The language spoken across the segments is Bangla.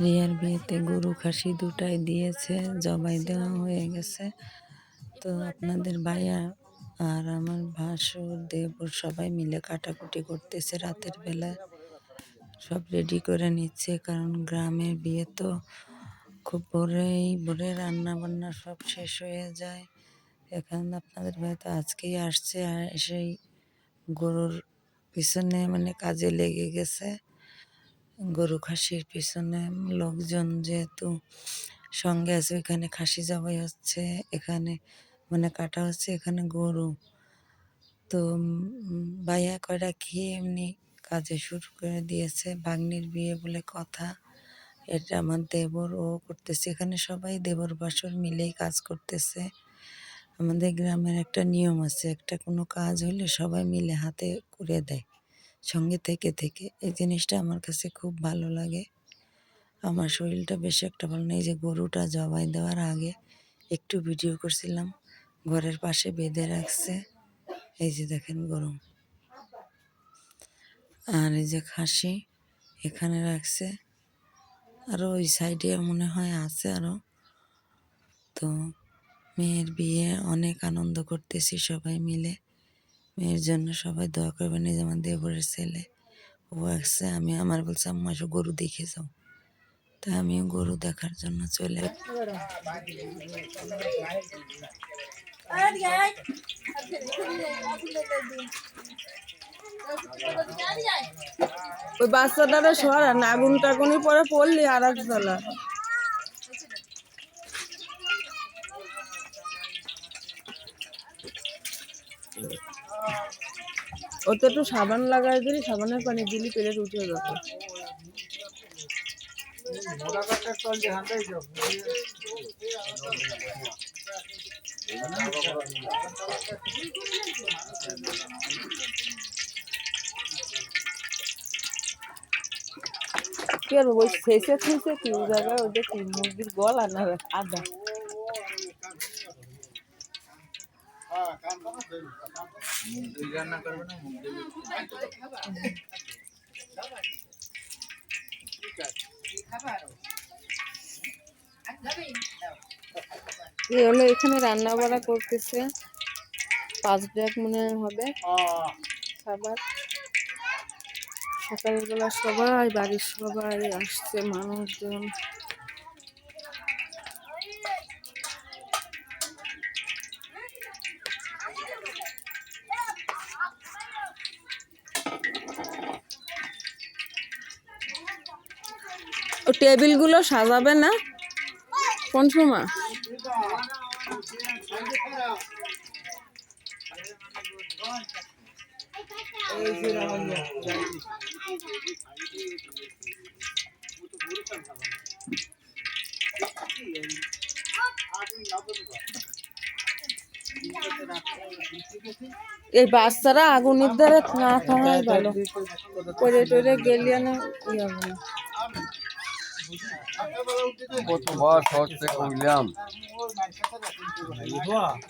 রিয়ার বিয়েতে গরু, খাসি দুটাই দিয়েছে, জবাই দেওয়া হয়ে গেছে। তো আপনাদের ভাইয়া আর আমার ভাসুর দেবর সবাই মিলে কাটাকুটি করতেছে রাতের বেলা। সব রেডি করে নিচ্ছে, কারণ গ্রামের বিয়ে তো খুব ভোরেই, ভোরে রান্না বান্না সব শেষ হয়ে যায়। এখন আপনাদের ভাই তো আজকেই আসছে, আর সেই গরুর পিছনে মানে কাজে লেগে গেছে। গরু খাসির পিছনে লোকজন যেহেতু সঙ্গে আছে, এখানে খাসি জবাই হচ্ছে, এখানে মানে কাটা হচ্ছে, এখানে গরু। তো ভাইয়া কয়টা খেয়ে এমনি কাজে শুরু করে দিয়েছে? ভাগ্নির বিয়ে বলে কথা, এটা আমার দেবর, ও করতেছে। এখানে সবাই দেবর বাসর মিলেই কাজ করতেছে। আমাদের গ্রামের একটা নিয়ম আছে, একটা কোনো কাজ হলে সবাই মিলে হাতে করে দেয়। সঙ্গে থেকে থেকে এই জিনিসটা আমার কাছে খুব ভালো লাগে। আমার শরীরটা বেশ একটা ভালো নেই। যে গরুটা জবাই দেওয়ার আগে একটু ভিডিও করছিলাম, ঘরের পাশে বেঁধে রাখছে। এই যে দেখেন গরু। আর এই যে খাসি এখানে রাখছে। আরও ওই সাইডে মনে হয় আছে আরও তো মেয়ের বিয়ে, অনেক আনন্দ করতেছি সবাই মিলে। মেয়ের জন্য সবাই দোয়া করবেন, এই যেমন দেবরের ছেলে। ও আসছে, আমি, আমার বলছে, আম্মা, এসো গরু দেখে যাও। তা আমি গরু দেখার জন্য চলে ওই বাচ্চাটারে সরান আগুন টাগুনি পরে পড়লি আর এক জ্বালা ওতে একটু সাবান লাগাই দিলি, সাবানের পানি দিলি, পেলে উঠে যাবে। কি আর ওই শেষে শেষে কি জায়গায় কি মুরগির গলা না আদা। হলো এখানে রান্না বাড়া করতেছে। পাঁচ ব্যাগ মনে হবে। খাবার। সকালবেলা সবাই, বাড়ির সবাই আসছে মানুষজন। টেবিলগুলো সাজাবে না? কোন সময়? এই বাচ্চারা আগুনের দ্বারা না খাওয়াই ভালো। করে টরে গেলিয়ে না ইয়ে কতবার শহর থেকে উইলাম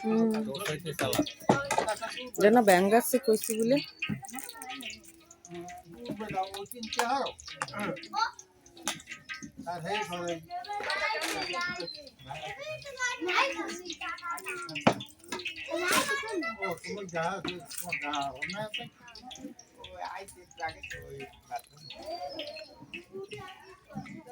হুম যেন ব্যাঙ্গ আছে কইছি বলে।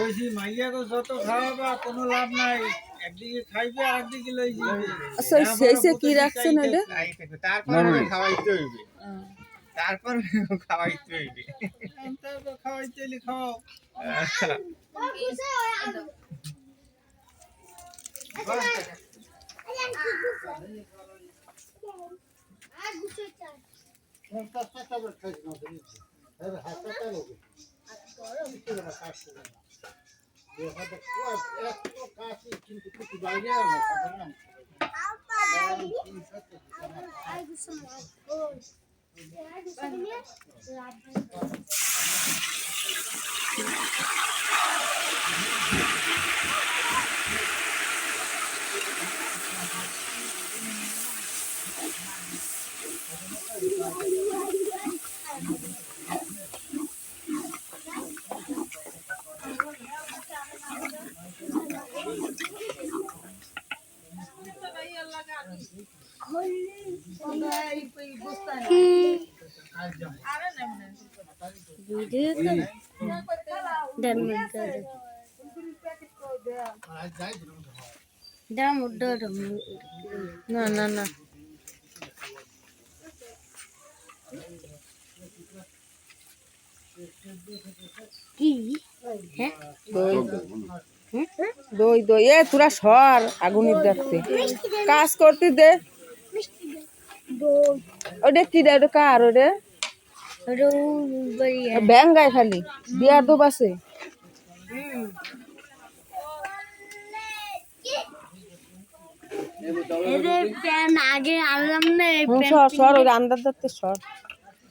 ওইছি মাইয়া তো যত খাওয়াবা কোনো লাভ নাই। একদিকে খাইবে আর একদিকে লই যাবে আচ্ছা শেষে কি রাখছেন ওটা তারপরে খাওয়াইতে হইবে। তারপর খাওয়াইতে হইবে। তারপর খাওয়াইতে হইলে খাও। história do que era cachorro. Eu Thank you. না না না দই দই দই। এ তোরা সর আগুনের দেখতে কাজ করতে দে। ওটা কি রে ওটা কার ওটা ব্যাং গায়ে খালি বিয়ার দোব আছে। আগে আনলাম না সর সর ওই আন্দার ধরতে সর।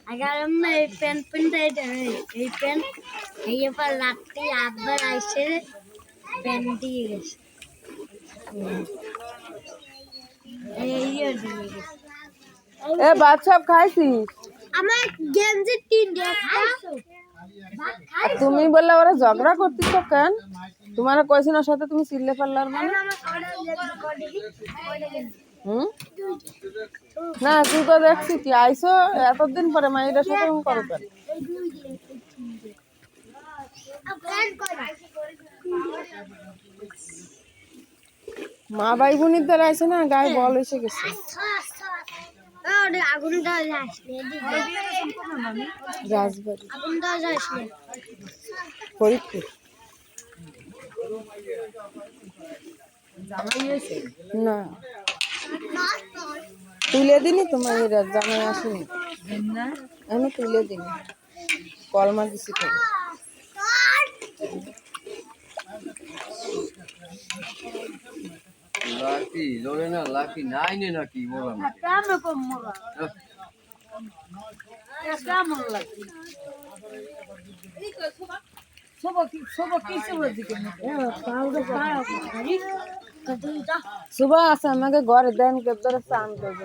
আগে আনলাম না এই প্যান প্যানটা এটা এই এই প্যান এই এবার লাগতে আবার আইসে প্যান দিয়ে গেছে। এই এই দিয়ে গেছে। এ ভাত সব খাইছিস? আমার গেঞ্জি তিন খাইছো। তুমি বললে ওরা ঝগড়া করতিস কেন? তোমার কয়েছে না সাথে তুমি চিল্লে পারলার মানে? হুম? না তুই তো দেখছি কি আইসো এতদিন পরে মায়ের সাথে এরকম করো কেন? মা ভাই বোনের দ্বারা আইসে না গায়ে বল এসে গেছে। আসলে রাজবাড়ি। আসলে। ফরিদপুর। না। তুলে দিনি তোমার এরা জামাই আসেনি। আমি তুলে দিনি। কলমা দিছি তো। লাকি জোরে না লাকি নাই নে নাকি বললাম কেমন কম মরা। কেমন লাগে সুবা আছে আমাকে ঘরে দেন কে ধরে স্নান করবে?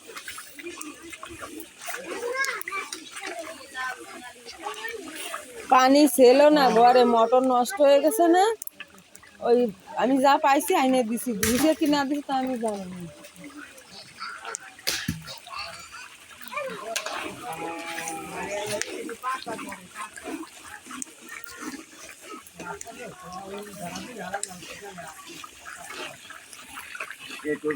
ছিল না, ঘরে মোটর নষ্ট হয়ে গেছে না। ওই আমি যা পাইছি আইনে দিছি, দিছে কি না দিছি তা আমি জানি না। কে তোর